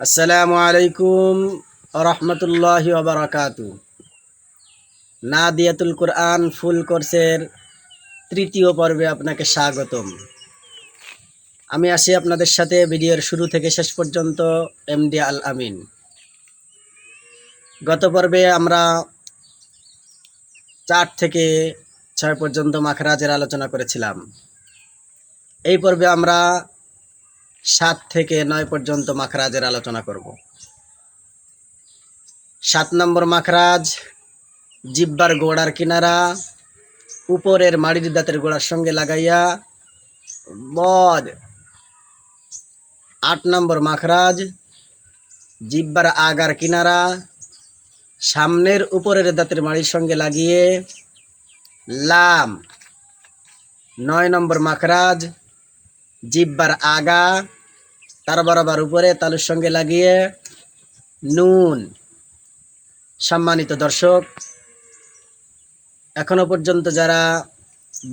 আসসালামু আলাইকুম রহমতুল্লাহি ওবরাকাতু নাদিয়াতুল কোরআন ফুল কোর্সের তৃতীয় পর্বে আপনাকে স্বাগতম। আমি আসি আপনাদের সাথে ভিডিওর শুরু থেকে শেষ পর্যন্ত এমডি আল আমিন। গত পর্বে আমরা চার থেকে ছয় পর্যন্ত মাখরাজের আলোচনা করেছিলাম। এই পর্বে আমরা সাত থেকে নয় পর্যন্ত মাখরাজের আলোচনা করব। সাত নম্বর মাখরাজ, জিব্বার গোড়ার কিনারা, উপরের মাড়ির দাঁতের গোড়ার সঙ্গে লাগাইয়া বদ আট নম্বর মাখরাজ, জিব্বার আগার কিনারা, সামনের উপরের দাঁতের মাড়ির সঙ্গে লাগিয়ে, লাম। নয় নম্বর মাখরাজ জিব্বার আগা, তার বরাবর উপরে তালুর সঙ্গে লাগিয়ে নুন। সম্মানিত দর্শক, এখনও পর্যন্ত যারা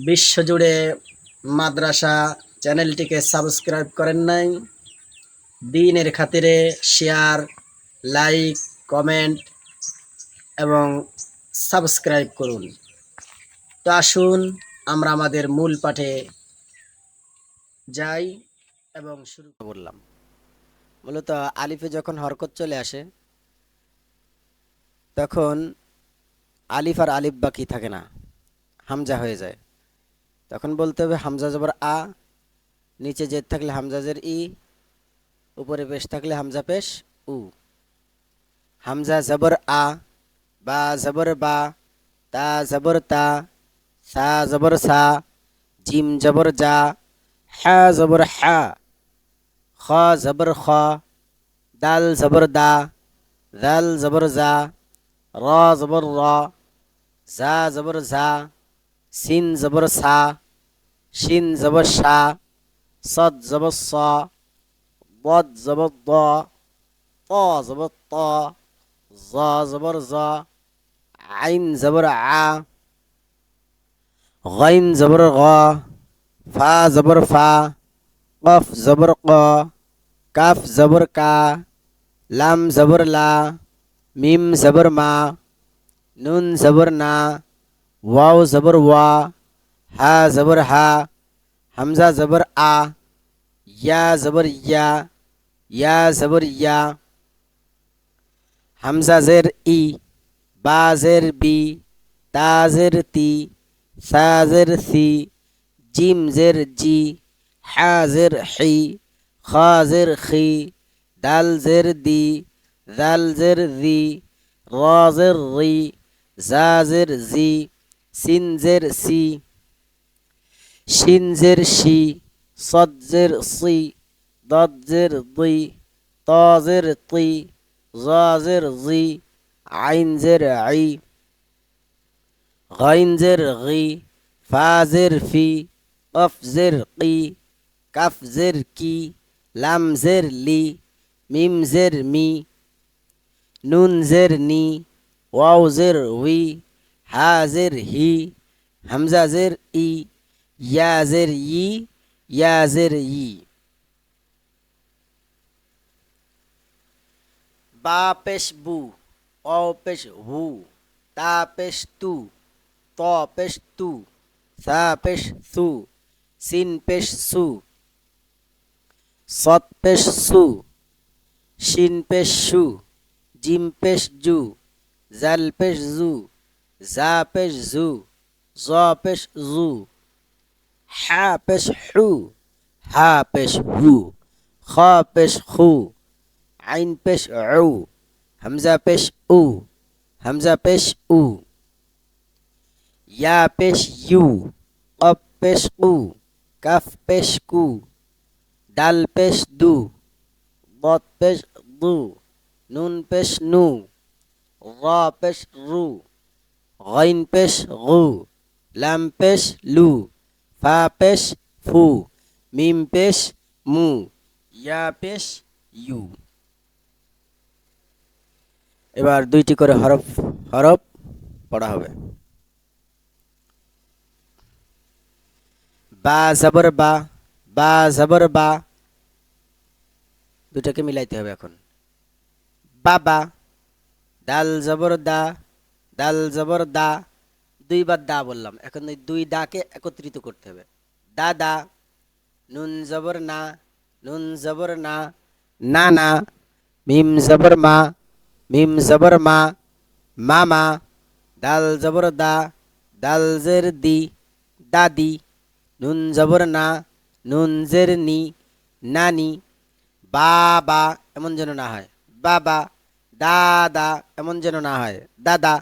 বিশ্বজুড়ে মাদ্রাসা চ্যানেলটিকে সাবস্ক্রাইব করেন নাই, দিনের খাতিরে শেয়ার, লাইক, কমেন্ট এবং সাবস্ক্রাইব করুন। তো আসুন, আমরা আমাদের মূল পাঠে যাই এবং শুরু বললাম। মূলত আলিফে যখন হরকত চলে আসে, তখন আলিফ আর আলিফ বাকি থাকে না, হামজা হয়ে যায়। তখন বলতে হবে হামজা জবর আ, নিচে জেদ থাকলে হামজাজের ই, উপরে পেশ থাকলে হামজা পেশ উ। হামজা জবর আ, বা জবর বা, তা জবর তা, সা জবর সা, জিম জবর যা حا زبر حا خا زبر خا دال زبر دا ذال زبر زا را زبر را زا زبر زا سين زبر سا شين زبر شا صد زبر صا ضد زبر ضا طا زبر طا ظا زبر ظا عين زبر ع غين زبر غا. ফা জবর ফা, কফ জবর ক, কাফ জবর কা, লাম জবর লা, মিম জবর মা, নুন জবর না ওয়াও জবর ওয়া হা জবর হা, হামজা জবর আ ইয়া জবর ইয়া ইয়া জবর ইয়া হামজা জের ই, বা জের বি, তা জের তি সা জের সি জিম জের জি হা জের হি খা জের খি দাল জের দি দাল জের রি র জের রি জা জের জি সিন জের সি শিন জের শি সদ জের সি দদ জের দি ত জের তি জ জের জি আইন জের আই غين زر غي فا زر في অফজের কি কাফজের কি লামজের লি মিমজের মি নুনজের নি ওয়াউজের উই হাজের হি হামজাজের ই ইয়াজের ই ইয়াজের ই বা পেশ বু অ হু তা তু ত তু সা সু সিন পেশ সু। সৎ পেশ সু। শিন পেশ সু। জিম পেশ জু। জাল পেশ জু। জা পেশ জু। জ পেশ জু। হা পেশ হু। হা পেশ হু। খ পেশ খু আইন পেশ উ। হামজা পেশ উ। হামজা পেশ উ। ইয়া পেশ ইউ। অপ পেশ উ। কাফ পেশ কু ডাল পেশ দু বদ পেশ দু নুন পেশ নু র পেশ রু গইন পেশ গু লাম পেশ লু ফা পেশ ফু মিম পেশ মু ইয়া পেশ ইউ এবার দুইটি করে হরফ হরফ পড়া হবে। বা জবর বা বা জবর বা। দুটাকে মিলাইতে হবে এখন। বাবা দাল জবর দা দাল জবর দা। দুইবার দা বললাম। এখন এই দুই দাকে একত্রিত করতে হবে। দাদা নুন জবর না, নুন জবর না না না, মিম জবর মা, মিম জবর মা মামা দাল জবর দা দাল জের দি দাদি নুন জবর না, নুন জের নি নানি বাবা এমন যেন না হয়। বাবা দাদা এমন যেন না হয়। দাদা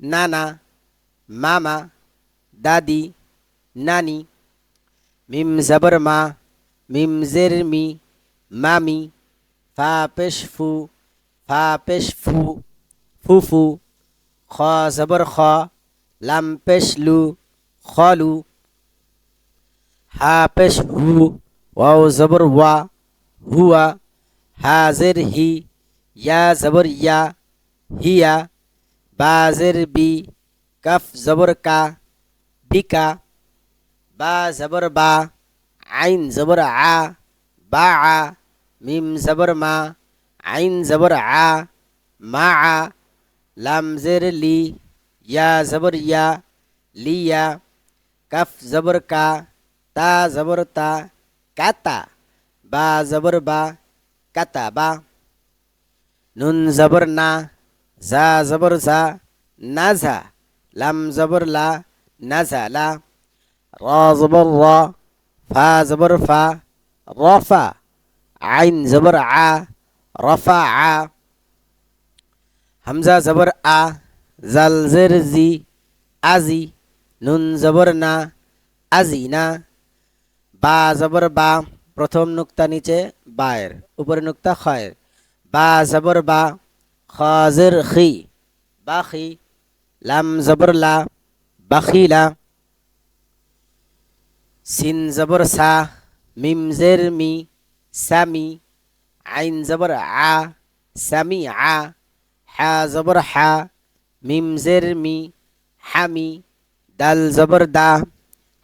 নানা মামা দাদি নানি মিম জবর মা, মিম জের মি মামি ফা, পেশ, ফু, ফা, পেশ, ফু ফুফু খ, জবর, খ, লাম, পেশ, লু খলু হা পেশ হু ওয়াও জবর ওয়া হুয়া হাজের হি ইয়া জবর ইয়া হিয়া বাজের বি কফ জবর কা বিকা বা জবর বা আইন জবর আ বা আ মিম জবর মা আইন জবর আ মা আ লাম জের লি ইয়া জবর ইয়া লিয়া কফ জবর কা তা জবর তা কাতা, বা জবর বা কাতা বা। নুন জবর না, জা জবর জা নাজা লাম জবর লা নাজা লা। রা জবর রা ফা জবর ফা রফা আইন জবর আ রফা আ। হামজা জবর আ, জাল জের জি, আজি। নুন জবর না, আজি না। বা জবর বা, প্রথম নুক্তা নিচে বায়ের, উপরে নুক্তা খয়ের। বা জবর বা, খাজের খি, বাখি। লাম জবর লা বাখিলা সিন জবর সা, মিম জের মি সামি আইন জবর আ সামি আ। হা জবর হা, মিম জের মি হামি দাল জবর দা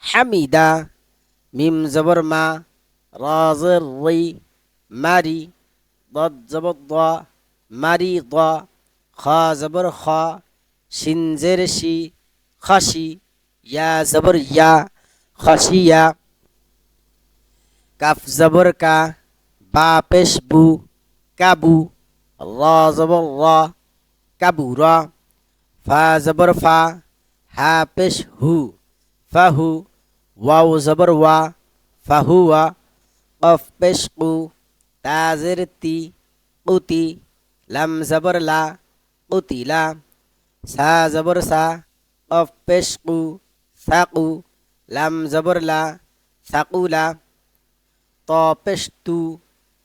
হামিদা মিম জবর মা রাজের রি মারি ضد জবর দ মারি দ খ জবর খ শিন জের শি খাসি ইয়া জবর ইয়া খাসিয়া কাফ জবর কা বা পেশ বু কাবু রা জবর রা কাবু রা ফা জবর ফা হা পেশ হু ফাহু ওয়াও জবর ওয়া ফাহুয়া কফ পেশ কু, তাজের তি, কুতি, লাম জবর লা কুতিলা সা জবর সা, কফ পেশ কু সাকু লাম জবর লা সাকুলা ত পেশ তু,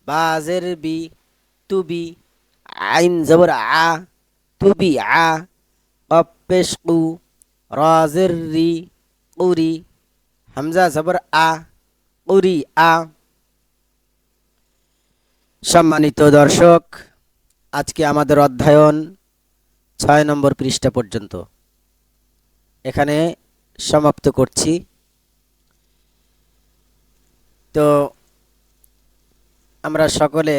বাজের বি তুবি আইন জবর আ তুবি আ, কফ পেশ কু রাজের রি কুরি হামজা জবর আ কুরি আ সম্মানিত দর্শক, আজকে আমাদের অধ্যয়ন ছয় নম্বর পৃষ্ঠা পর্যন্ত। এখানে সমাপ্ত করছি। তো আমরা সকলে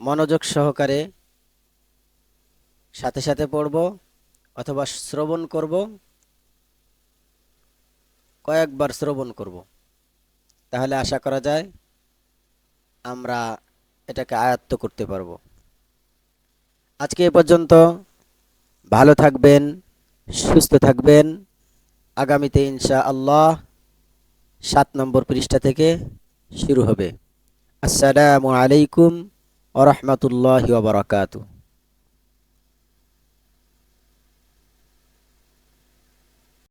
মনোযোগ সহকারে সাথে সাথে পড়ব অথবা শ্রবণ করব। কয়েকবার শ্রবণ করব। তাহলে আশা করা যায় আমরা এটাকে আয়ত্ত করতে পারব। আজকে এ পর্যন্ত ভালো থাকবেন, সুস্থ থাকবেন। আগামীতে ইনশা আল্লাহ সাত নম্বর পৃষ্ঠা থেকে শুরু হবে। আসসালামু আলাইকুম ওরহমতুল্লাহ বারকাতু